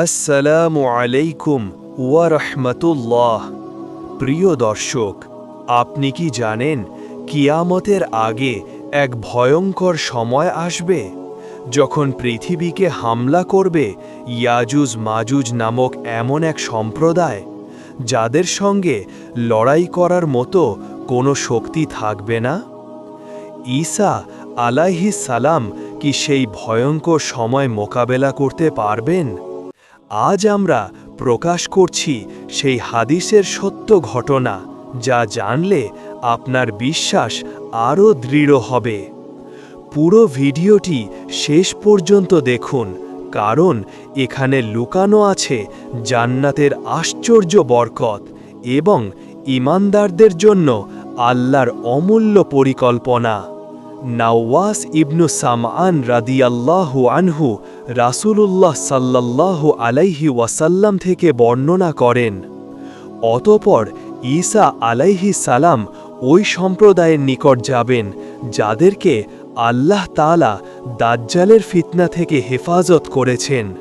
আসসালামু আলাইকুম ওয়া রাহমাতুল্লাহ। প্রিয় দর্শক, আপনি কি জানেন কিয়ামতের আগে এক ভয়ঙ্কর সময় আসবে? যখন পৃথিবীকে হামলা করবে ইয়াজুজ মাজুজ নামক এমন এক সম্প্রদায়, যাদের সঙ্গে লড়াই করার মতো কোনো শক্তি থাকবে না? ঈসা আলাইহি সালাম কি সেই ভয়ঙ্কর সময় মোকাবেলা করতে পারবেন? আজ আমরা প্রকাশ করছি সেই হাদিসের সত্য ঘটনা, যা জানলে আপনার বিশ্বাস আরও দৃঢ় হবে। পুরো ভিডিওটি শেষ পর্যন্ত দেখুন, কারণ এখানে লুকানো আছে জান্নাতের আশ্চর্য বরকত এবং ইমানদারদের জন্য আল্লাহর অমূল্য পরিকল্পনা। নাওয়াস ইবনু সামআন রাদিয়াল্লাহু আনহু রাসূলুল্লাহ সাল্লাল্লাহু আলাইহি ওয়াসাল্লাম থেকে বর্ণনা করেন, অতপর ঈসা আলাইহি সালাম ওই সম্প্রদায়ের নিকট যাবেন, যাদেরকে আল্লাহ তাআলা দাজ্জালের ফিতনা থেকে হেফাজত করেছেন।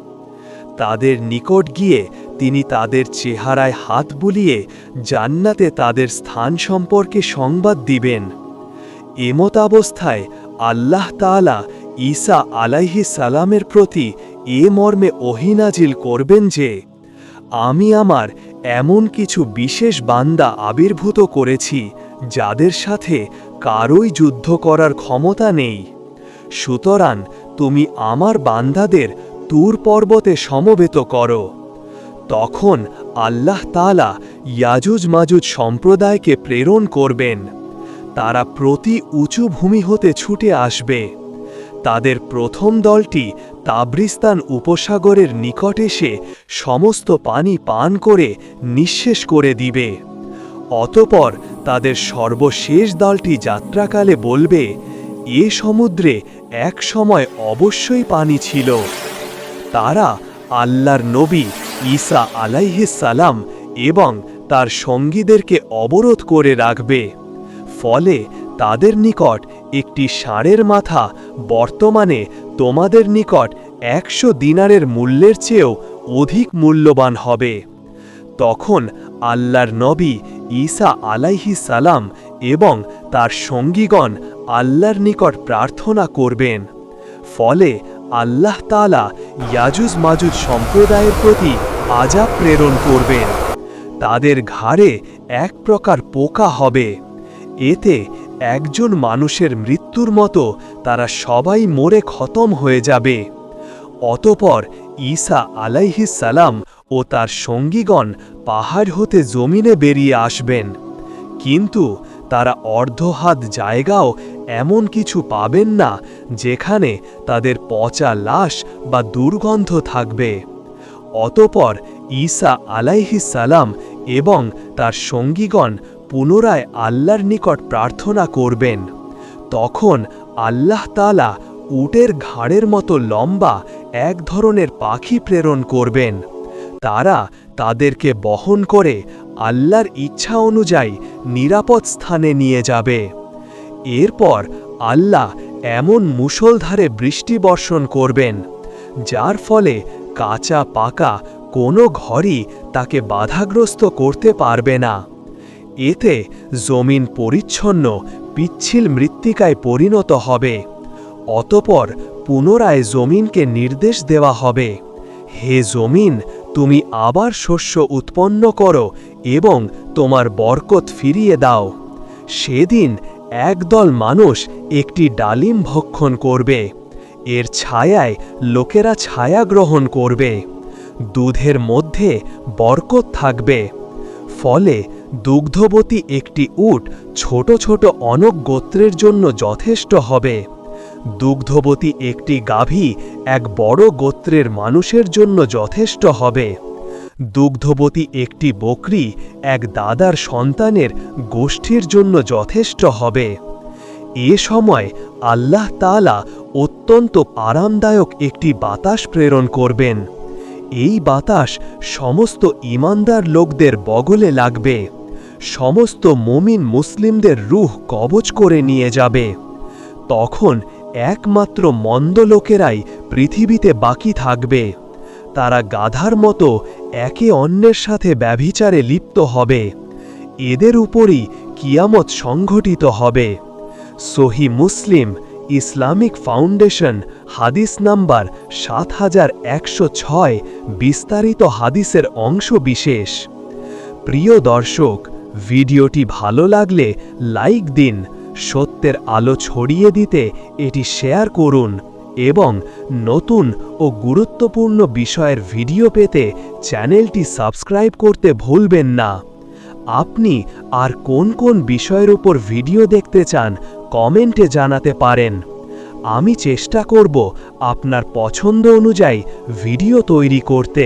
তাদের নিকট গিয়ে তিনি তাদের চেহারায় হাত বুলিয়ে জান্নাতে তাদের স্থান সম্পর্কে সংবাদ দিবেন। এমতাবস্থায় আল্লাহ তাআলা ঈসা আলাইহি সালামের প্রতি এ মর্মে ওহিনাজিল করবেন যে, আমি আমার এমন কিছু বিশেষ বান্দা আবির্ভূত করেছি যাদের সাথে কারোই যুদ্ধ করার ক্ষমতা নেই। সুতরাং তুমি আমার বান্দাদের তুর পর্বতে সমবেত করো। তখন আল্লাহ তালা ইয়াজুজ মাজুজ সম্প্রদায়কে প্রেরণ করবেন। তারা প্রতি উঁচু ভূমি হতে ছুটে আসবে। তাদের প্রথম দলটি তাবরিস্তান উপসাগরের নিকট এসে সমস্ত পানি পান করে নিঃশেষ করে দিবে। অতপর তাদের সর্বশেষ দলটি যাত্রাকালে বলবে, এ সমুদ্রে এক সময় অবশ্যই পানি ছিল। তারা আল্লাহর নবী ঈসা আলাইহিস সালাম এবং তার সঙ্গীদেরকে অবরোধ করে রাখবে। ফলে তাদের নিকট একটি ষাঁড়ের মাথা বর্তমানে তোমাদের নিকট একশো দিনারের মূল্যের চেয়েও অধিক মূল্যবান হবে। তখন আল্লাহর নবী ঈসা আলাইহি সালাম এবং তার সঙ্গীগণ আল্লাহর নিকট প্রার্থনা করবেন। ফলে আল্লাহ তালা ইয়াজুজ মাজুজ সম্প্রদায়ের প্রতি আজাব প্রেরণ করবেন। তাদের ঘাড়ে এক প্রকার পোকা হবে। এতে একজন মানুষের মৃত্যুর মতো তারা সবাই মরে খতম হয়ে যাবে। অতপর ঈসা সালাম ও তার সঙ্গীগণ পাহাড় হতে জমিনে বেরিয়ে আসবেন। কিন্তু তারা অর্ধহাত জায়গাও এমন কিছু পাবেন না যেখানে তাদের পচা লাশ বা দুর্গন্ধ থাকবে। অতপর ঈসা সালাম এবং তার সঙ্গীগণ পুনরায় আল্লাহর নিকট প্রার্থনা করবেন। তখন আল্লাহ তালা উটের ঘাড়ের মতো লম্বা এক ধরনের পাখি প্রেরণ করবেন। তারা তাদেরকে বহন করে আল্লাহর ইচ্ছা অনুযায়ী নিরাপদ স্থানে নিয়ে যাবে। এরপর আল্লাহ এমন মুষলধারে বৃষ্টি বর্ষণ করবেন, যার ফলে কাঁচা পাকা কোনো ঘরই তাকে বাধাগ্রস্ত করতে পারবে না। এতে জমিন পরিচ্ছন্ন, পিচ্ছিল মৃত্তিকায় পরিণত হবে। অতপর পুনরায় জমিনকে নির্দেশ দেওয়া হবে। হে জমিন, তুমি আবার শস্য উৎপন্ন করো এবং তোমার বরকত ফিরিয়ে দাও। সেদিন একদল মানুষ একটি ডালিম ভক্ষণ করবে। এর ছায়ায় লোকেরা ছায়া গ্রহণ করবে। দুধের মধ্যে বরকত থাকবে। ফলে দুগ্ধবতী একটি উট ছোট ছোট অনক গোত্রের জন্য যথেষ্ট হবে। দুগ্ধবতী একটি গাভী এক বড় গোত্রের মানুষের জন্য যথেষ্ট হবে। দুগ্ধবতী একটি বকরি এক দাদার সন্তানের গোষ্ঠীর জন্য যথেষ্ট হবে। এ সময় আল্লাহ তালা অত্যন্ত আরামদায়ক একটি বাতাস প্রেরণ করবেন। এই বাতাস সমস্ত ইমানদার লোকদের বগলে লাগবে। সমস্ত মমিন মুসলিমদের রুহ কবচ করে নিয়ে যাবে। তখন একমাত্র মন্দ লোকেরাই পৃথিবীতে বাকি থাকবে। তারা গাধার মতো একে অন্যের সাথে ব্যভিচারে লিপ্ত হবে। এদের উপরই কিয়ামত সংঘটিত হবে। সহি মুসলিম ইসলামিক ফাউন্ডেশন হাদিস নাম্বার সাত হাজার একশো ছয় বিস্তারিত হাদিসের অংশ বিশেষ। প্রিয় দর্শক ভিডিওটি ভালো লাগলে লাইক দিন, সত্যের আলো ছড়িয়ে দিতে এটি শেয়ার করুন এবং নতুন ও গুরুত্বপূর্ণ বিষয়ের ভিডিও পেতে চ্যানেলটি সাবস্ক্রাইব করতে ভুলবেন না। আপনি আর কোন কোন বিষয়ের উপর ভিডিও দেখতে চান, কমেন্টে জানাতে পারেন। আমি চেষ্টা করব আপনার পছন্দ অনুযায়ী ভিডিও তৈরি করতে।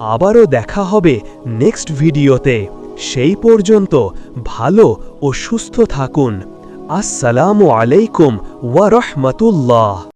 আবারও দেখা হবে নেক্সট ভিডিওতে। সেই পর্যন্ত ভালো ও সুস্থ থাকুন। আসসালামু আলাইকুম ওয়া রহমতুল্লাহ।